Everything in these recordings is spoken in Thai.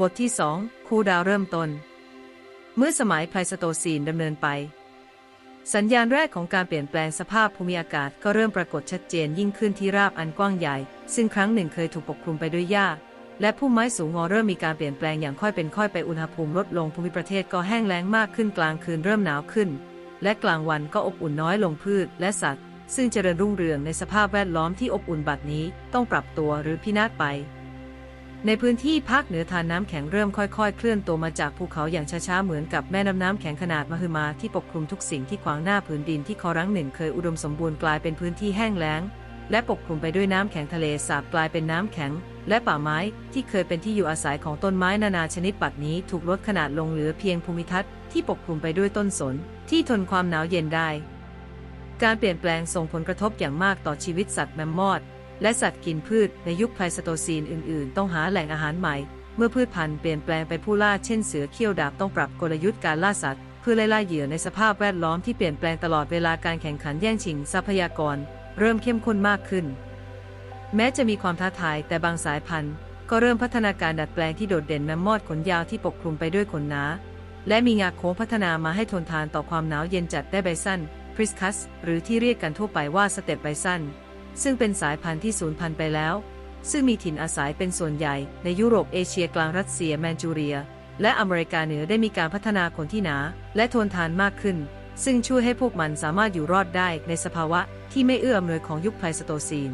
บทที่ 2 คูดาวเริ่มต้น เมื่อสมัยไพลสโตซีนดำเนินไป สัญญาณแรกของการเปลี่ยนแปลงสภาพภูมิอากาศก็เริ่มปรากฏชัดเจนยิ่งขึ้นที่ราบอันกว้างใหญ่ ซึ่งครั้งหนึ่งเคยถูกปกคลุมไปด้วยหญ้า และพุ่มไม้สูงงอเริ่มมีการเปลี่ยนแปลงอย่างค่อยเป็นค่อยไปอุณหภูมิลดลงภูมิประเทศก็แห้งแล้งมากขึ้นกลางคืนเริ่มหนาวขึ้น และกลางวันก็อบอุ่นน้อยลงพืชและสัตว์ ซึ่งเจริญรุ่งเรืองในสภาพแวดล้อมที่อบอุ่นบัดนี้ต้องปรับตัวหรือพินาศไป ในพื้นที่ภาคเหนือทานน้ำแข็งเริ่มค่อยๆ เคลื่อนตัวมาจากภูเขาอย่างช้าๆ เหมือนกับแม่น้ำน้ำแข็งขนาดมหึมาที่ปกคลุมทุกสิ่งที่ขวางหน้าผืนดินที่คอรั้งหนึ่งเคยอุดมสมบูรณ์กลายเป็นพื้นที่แห้งแล้ง และปกคลุมไปด้วยน้ำแข็งทะเลสาบกลายเป็นน้ำแข็ง และป่าไม้ที่เคยเป็นที่อยู่อาศัยของต้นไม้นานาชนิดปัดนี้ถูกลดขนาดลงเหลือเพียงภูมิทัศน์ที่ปกคลุมไปด้วยต้นสน ที่ทนความหนาวเย็นได้ การเปลี่ยนแปลงส่งผลกระทบอย่างมากต่อชีวิตสัตว์แมมมอธ และสัตว์กินพืชในยุคไพลสโตซีนอื่น ๆ ต้องหาแหล่งอาหารใหม่ เมื่อพืชพันธุ์เปลี่ยนแปลงไปผู้ล่าเช่นเสือเขี้ยวดาบต้องปรับกลยุทธ์การล่าสัตว์ เพื่อไล่ล่าเหยื่อในสภาพแวดล้อมที่เปลี่ยนแปลงตลอดเวลาการแข่งขันแย่งชิงทรัพยากร เริ่มเข้มข้นมากขึ้น แม้จะมีความท้าทายแต่บางสายพันธุ์ ก็เริ่มพัฒนาการดัดแปลงที่โดดเด่นแมมมอธขนยาวที่ปกคลุมไปด้วยขนหนาและมีงาโค้งพัฒนามาให้ทนทานต่อความหนาวเย็นจัดได้ไบซันพริสคัสหรือที่เรียกกันทั่วไปว่าสเต็ปไบซัน ซึ่งเป็นสายพันธุ์ที่สูญพันธุ์ไปแล้ว ซึ่งมีถิ่นอาศัยเป็นส่วนใหญ่ในยุโรปเอเชียกลางรัสเซียแมนจูเรีย และอเมริกาเหนือได้มีการพัฒนาขนที่หนา และทนทานมากขึ้น ซึ่งช่วยให้พวกมันสามารถอยู่รอดได้ในสภาวะที่ไม่เอื้ออำนวยของยุคไพลสโตซีน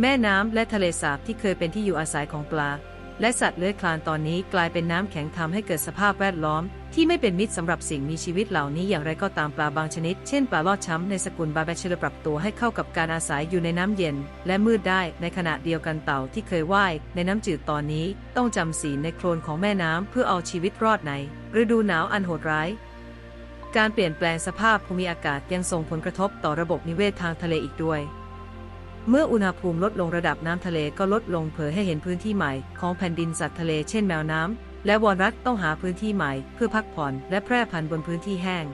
แม่น้ำและทะเลสาบที่เคยเป็นที่อยู่อาศัยของปลา และสัตว์เลื้อยคลานตอนนี้กลายเป็นน้ำแข็งทำให้เกิดสภาพแวดล้อม ที่ไม่เป็นมิตรสำหรับสิ่งมีชีวิตเหล่านี้อย่างไรก็ตามปลาบางชนิด เช่นปลาลอดช้ำในสกุลบาแบชเลปรับตัวให้เข้ากับการอาศัยอยู่ในน้ำเย็น และมืดได้ในขณะเดียวกันเต่าที่เคยว่ายในน้ำจืดตอนนี้ต้องจำศีลในโคลนของแม่น้ำเพื่อเอาชีวิตรอดในฤดูหนาวอันโหดร้ายการเปลี่ยนแปลงสภาพภูมิอากาศยังส่งผลกระทบต่อระบบนิเวศทางทะเลอีกด้วย เมื่ออุณหภูมิลดลงระดับน้ำทะเลก็ลดลงเผยให้เห็นพื้นที่ใหม่ของแผ่นดินสัตว์ทะเลเช่นแมวน้ำและวอลรัสต้องหาพื้นที่ใหม่เพื่อพักผ่อนและแพร่พันธุ์บนพื้นที่แห้ง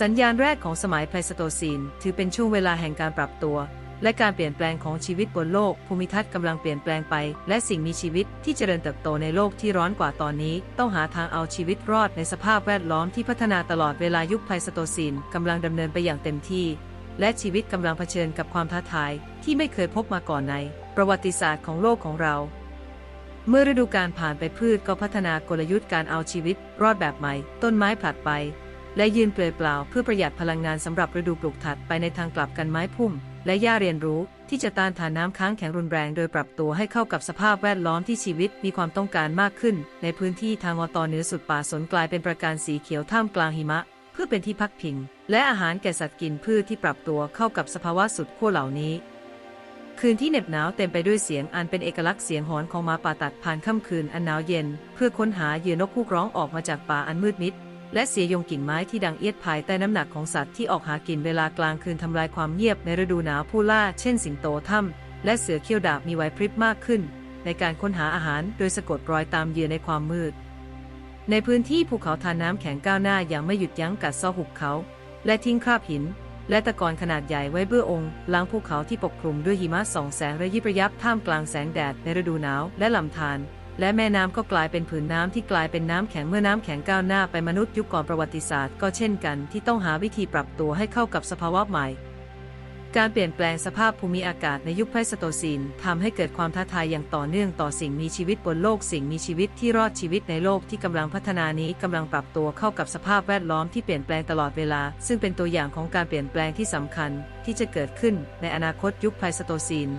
สัญญาณแรกของสมัยไพลสโตซีน ถือเป็นช่วงเวลาแห่งการปรับตัว และการเปลี่ยนแปลงของชีวิตบนโลก ภูมิทัศน์กำลังเปลี่ยนแปลงไป และสิ่งมีชีวิตที่เจริญเติบโตในโลกที่ร้อนกว่าตอนนี้ ต้องหาทางเอาชีวิตรอดในสภาพแวดล้อมที่พัฒนาตลอดเวลายุคไพลสโตซีนกำลังดำเนินไปอย่างเต็มที่ และชีวิตกำลังเผชิญกับความท้าทายที่ไม่เคยพบมาก่อนในประวัติศาสตร์ของโลกของเรา เมื่อฤดูกาลผ่านไปพืชก็พัฒนากลยุทธ์การเอาชีวิต รอดแบบใหม่ ต้นไม้ผลัดไป และยืนเปลือยเปล่าเพื่อประหยัดพลังงานสำหรับฤดูปลูกถัดไปในทางกลับกันไม้พุ่ม และหญ้าเรียนรู้ที่จะต้านทานน้ำค้างแข็งรุนแรงโดยปรับตัวให้เข้ากับสภาพแวดล้อมที่ชีวิตมีความต้องการมากขึ้น ในพื้นที่ทางอตอนเหนือสุดป่าสนกลายเป็นประการสีเขียวท่ามกลางหิมะ พื่อเป็นที่พักพิง และอาหารแก่สัตว์กินพืชที่ปรับตัวเข้ากับสภาวะสุดขั้วเหล่านี้ คืนที่เหน็บหนาวเต็มไปด้วยเสียงอันเป็นเอกลักษณ์เสียงหอนของหมาป่าตัดผ่านค่ำคืนอันหนาวเย็น เพื่อค้นหาเหยื่อนกฮูกร้องออกมาจากป่าอันมืดมิด และเสียยงกิ่งไม้ที่ดังเอียดภายใต้น้ำหนักของสัตว์ที่ออกหากินเวลากลางคืนทำลายความเงียบในฤดูหนาวผู้ล่า เช่นสิงโตถ้ำและเสือเขี้ยวดาบมีไหวพริบมากขึ้น ในการค้นหาอาหารโดยสะกดรอยตามเหยื่อในความมืด ในพื้นที่ภูเขาทานน้ำแข็งก้าวหน้าอย่างไม่หยุดยั้งกัดเซาะหุบเขา และทิ้งคราบหิน และตะกอนขนาดใหญ่ไว้เบื้อองค์ล้างภูเขาที่ปกคลุมด้วยหิมะส่องแสงระยิบระยับท่ามกลางแสงแดดในฤดูหนาวและลำธารและแม่น้ำก็กลายเป็นผืนน้ำที่กลายเป็นน้ำแข็งเมื่อน้ำแข็งก้าวหน้าไปมนุษย์ยุคก่อนประวัติศาสตร์ก็เช่นกันที่ต้องหาวิธีปรับตัวให้เข้ากับสภาวะใหม่ การเปลี่ยนแปลงสภาพภูมิอากาศในยุคไพลสโตซีนทำให้เกิดความท้าทายอย่างต่อเนื่องต่อสิ่งมีชีวิตบนโลกสิ่งมีชีวิตที่รอดชีวิตในโลกที่กำลังพัฒนานี้กำลังปรับตัวเข้ากับสภาพแวดล้อมที่เปลี่ยนแปลงตลอดเวลา ซึ่งเป็นตัวอย่างของการเปลี่ยนแปลงที่สำคัญ ที่จะเกิดขึ้นในอนาคตยุคไพลสโตซีน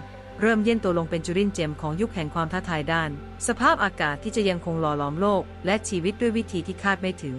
เริ่มเย็นตัวลงเป็นจุรินเจมของยุคแห่งความท้าทายด้าน สภาพอากาศที่จะยังคงหล่อหลอมโลก และชีวิตด้วยวิธีที่คาดไม่ถึง